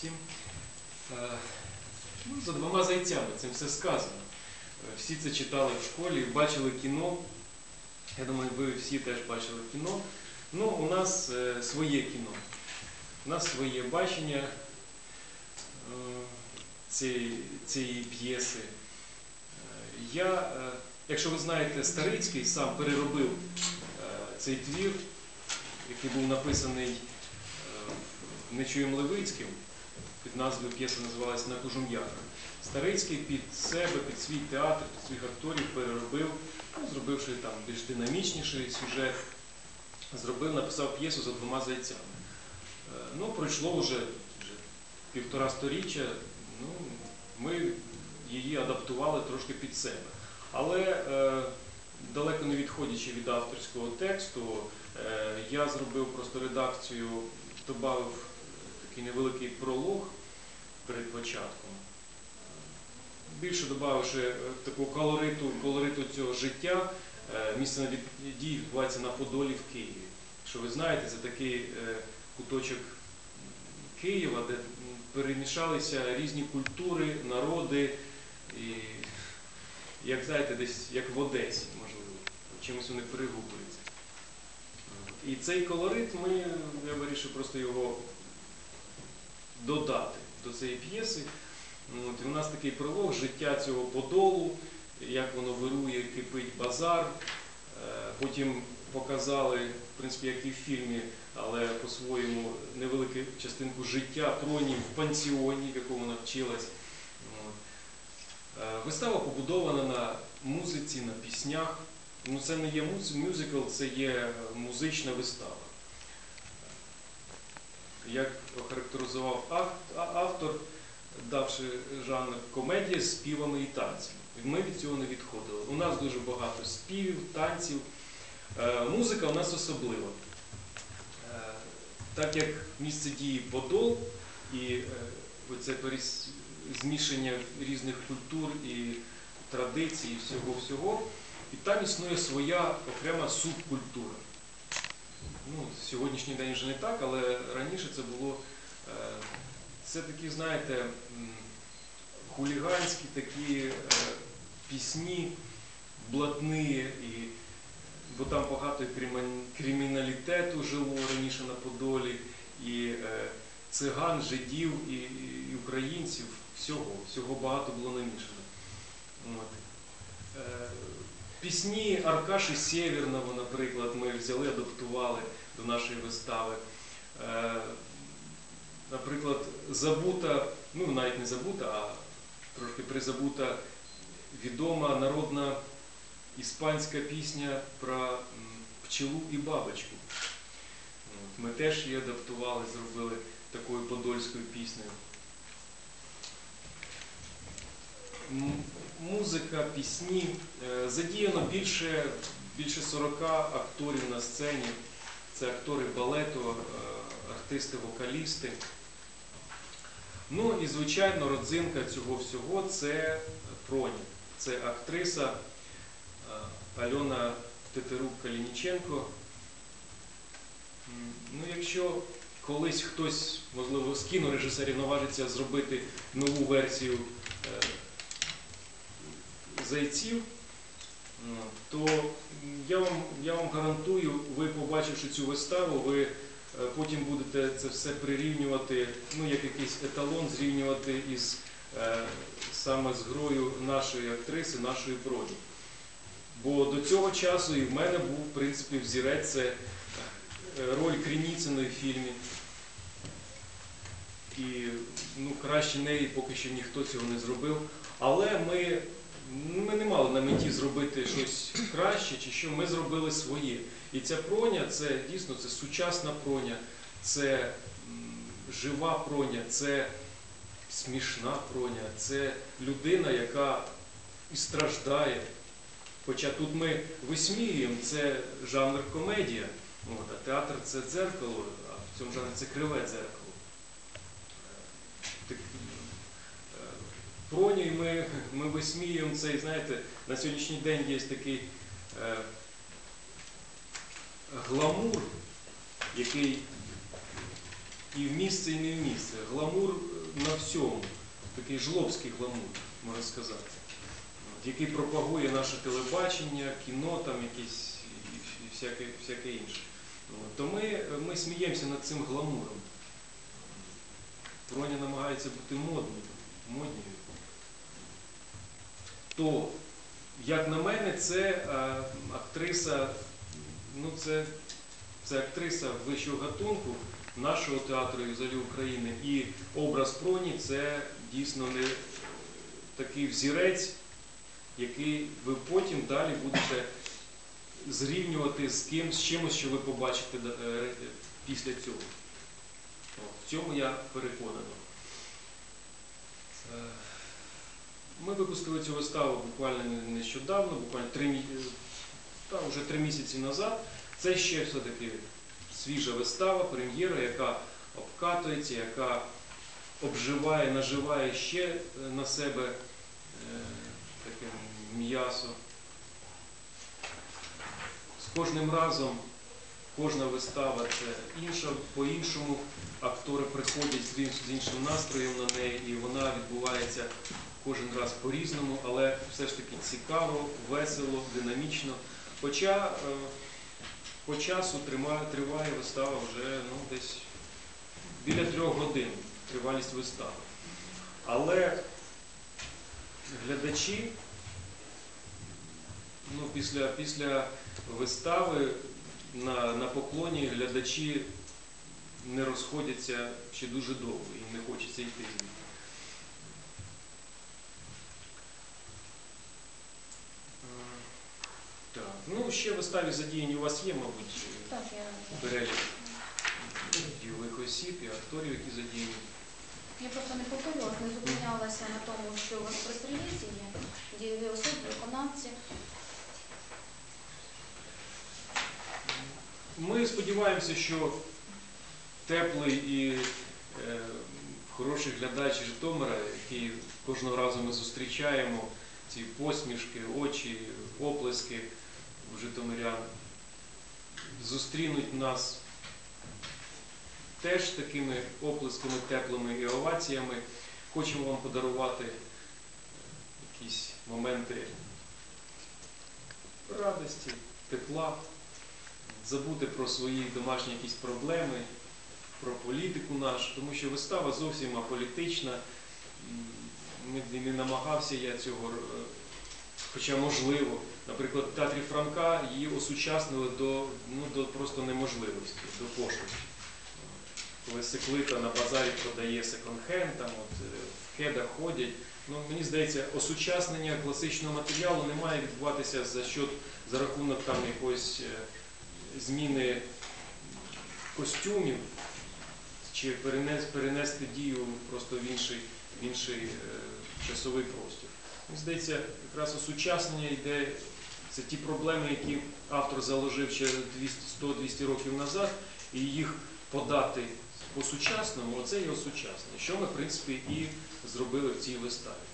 всім. Е, Ну, за двома зайцями цим все сказано. Е, Всі це читали в школі, бачили кіно. Я думаю, ви всі теж бачили кіно. Ну, у нас е, своє кіно. У нас своє бачення цієї, цієї п'єси. Я, якщо ви знаєте, Старицький сам переробив цей твір, який був написаний Нечуєм Левицьким, під назвою п'єса називалась На кожум'яка. Старицький під себе, під свій театр, під своїх акторів переробив, ну, зробивши там більш динамічніший сюжет, зробив, написав п'єсу за двома зайцями. Е, Ну, пройшло вже, вже півтора сторіччя, ну, ми її адаптували трошки під себе. Але е, далеко не відходячи від авторського тексту, е, я зробив просто редакцію, додав такий невеликий пролог перед початком. Більше додавши е, такого колориту, колориту цього життя, е, місце дії відбувається на Подолі в Києві. Що ви знаєте, це такий е, куточок Києва, де перемішалися різні культури, народи, і, як знаєте, десь як в Одесі, можливо, чимось вони перегукуються. І цей колорит ми, я вирішив просто його додати до цієї п'єси. От, і у нас такий пролог життя цього подолу, як воно вирує, кипить базар. Е, Потім показали, в принципі, як і в фільмі, але по-своєму невелику частинку життя Троні в пансіоні, в якому вона вчилась. От. Е, Вистава побудована на музиці, на піснях. Ну, це не є мюзикл, це є музична вистава. Як охарактеризував автор, давши жанр комедія співами і танцями. Ми від цього не відходили. У нас дуже багато співів, танців. Е, Музика у нас особлива. Е, Так як місце дії Подол і е, оце змішання різних культур і традицій, і всього-всього, і там існує своя окрема субкультура. Сьогоднішній день вже не так, але раніше це було. е, Це такі, знаєте, хуліганські такі е, пісні, блатні, і, бо там багато криміналітету жило раніше на Подолі, і е, циган, жидів, і, і українців, всього, всього багато було намішано. От. Пісні Аркаші Сєвєрного, наприклад, ми взяли, адаптували до нашої вистави. Е, Наприклад, забута, ну навіть не забута, а трошки призабута відома народна іспанська пісня про пчелу і бабочку. Ми теж її адаптували, зробили такою подольською піснею. Музика, пісні. Е, Задіяно більше, більше 40 акторів на сцені. Це актори балету, е, артисти, вокалісти. Ну і, звичайно, родзинка цього всього це Проня. Це актриса е, Альона Тетерук Калініченко. Ну, якщо колись хтось, можливо, з кінорежисерів наважиться зробити нову версію зайців, то я вам, я вам гарантую, ви побачивши цю виставу, ви е, потім будете це все прирівнювати, ну як якийсь еталон зрівнювати із е, саме з грою нашої актриси, нашої проді. Бо до цього часу і в мене був, в принципі, взірець це е, роль Крініциної в фільмі. І ну, краще неї поки що ніхто цього не зробив. Але ми, ми не мали на меті зробити щось краще, чи що ми зробили своє. І ця проня це дійсно це сучасна проня, це жива проня, це смішна проня, це людина, яка і страждає. Хоча тут ми висміюємо, це жанр комедія, а театр це дзеркало, а в цьому жанрі це криве дзеркало. Е, Проню ми, ми висміюємо цей, знаєте, на сьогоднішній день є такий е, гламур, який і в місце, і не в місце. Гламур на всьому, такий жлобський гламур, можна сказати, який пропагує наше телебачення, кіно, там якісь і і всяке, всяке інше. То ми, ми сміємося над цим гламуром. Броня намагається бути модною, модною. То, як на мене, це е, актриса, ну це, це актриса вищого гатунку нашого театру і взагалі України. І образ Проні це дійсно не такий взірець, який ви потім далі будете зрівнювати з кимсь, з чимось, що ви побачите е, після цього. В цьому я переконаний. Ми випустили цю виставу буквально нещодавно, буквально три, та, вже три місяці назад. Це ще все-таки свіжа вистава, прем'єра, яка обкатується, яка обживає, наживає ще е, на себе е, таке м'ясо. З кожним разом кожна вистава це інша, по-іншому актори приходять з іншим настроєм на неї, і вона відбувається кожен раз по-різному, але все ж таки цікаво, весело, динамічно. Хоча е, по часу триває вистава вже ну, десь біля трьох годин тривалість вистави. Але глядачі ну, після, після вистави на, на поклоні глядачі не розходяться ще дуже довго, їм не хочеться йти звідти. Е, Так, ну ще виставі задіяні у вас є, мабуть, Так, я, перелік ділових осіб і акторів, які задіяні. я просто не повторювалася, не зупинялася на тому, що у вас в прес-релізі є дієві особи, виконавці. Ми сподіваємося, що теплий і е, хороший глядач Житомира, який кожного разу ми зустрічаємо, ці посмішки, очі, оплески в житомирян, зустрінуть нас теж такими оплесками, теплими і оваціями. Хочемо вам подарувати якісь моменти радості, тепла забути про свої домашні якісь проблеми, про політику нашу, тому що вистава зовсім аполітична. Ми не намагався я цього, е, хоча можливо. Наприклад, в театрі Франка її осучаснили до, ну, до просто неможливості, до пошлості. Коли Секлика на базарі продає секонд-хенд, там от е, в кедах ходять. Ну, мені здається, осучаснення класичного матеріалу не має відбуватися за счет, за рахунок там якоїсь е, зміни костюмів чи перенес, перенести дію просто в інший, в інший часовий простір. Мені здається, якраз осучаснення йде, це ті проблеми, які автор заложив ще 100-200 років назад, і їх подати по-сучасному, оце є осучаснення, що ми, в принципі, і зробили в цій виставі.